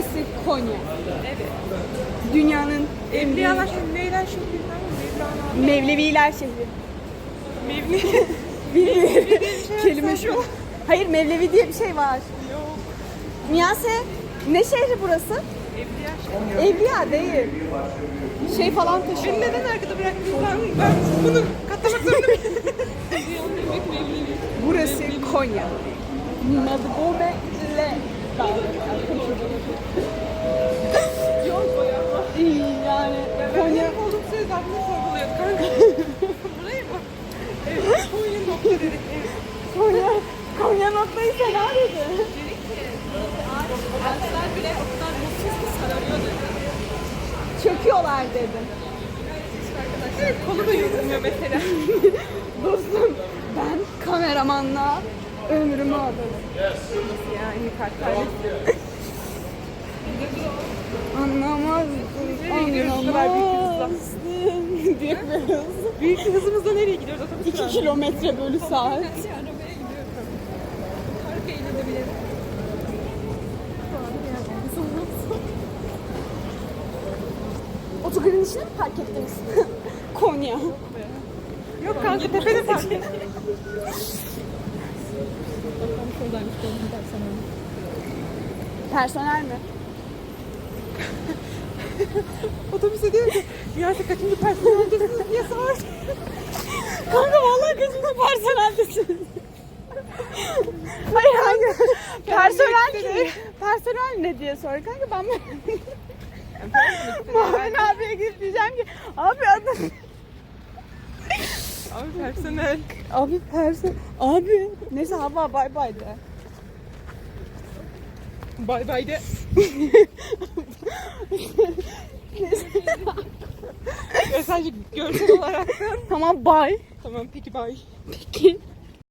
Burası Konya. Evet. Dünyanın en Evliyalar Şehirler Şehirler Mevlana. Mevleviler şehri. Mevli. Bilmiyorum. Kelime şu. Hayır Mevlevi diye bir şey var. Yok. Miyase ne şehri burası? Evliya Şehir. Evliya değil. Şey falan Beni taşıyor. neden arkada bıraktınız? Ben, ben bunu katlamak zorundayım. Burası Konya. Madgome Noktayı fena dedi. Ki. Ağaçlar bile o kadar mutsuz ki sararıyor dedi. Çöküyorlar dedim. Evet kolu da yorulmuyor mesela. Dostum ben kameramanla ömrümü adadım. yani kaç tanesi. Anlamazdım. Nereye gidiyoruz bu kadar büyük bir hızla? Büyük bir hız. Büyük bir hızımızla nereye gidiyoruz otobüsle? 2 kilometre bölü saat. İnebilirim. Otogarın içine mi park ettiniz? Konya. Yok kanka tepede park et. Personel mi? Otobüse diyor ki Nihat'e kaçıncı personeldesiniz diye sor. Kanka vallahi kaçıncı personeldesin? Hayır hayır. Personel ki. Personel ne diye sor. Kanka ben Muhammed abiye gidip diyeceğim ki abi adım Abi personel. Abi personel. Abi. Neyse hava bay bay de. Bay bay de. Ya sadece görsel olarak. Tamam bay. Tamam peki bay. Peki.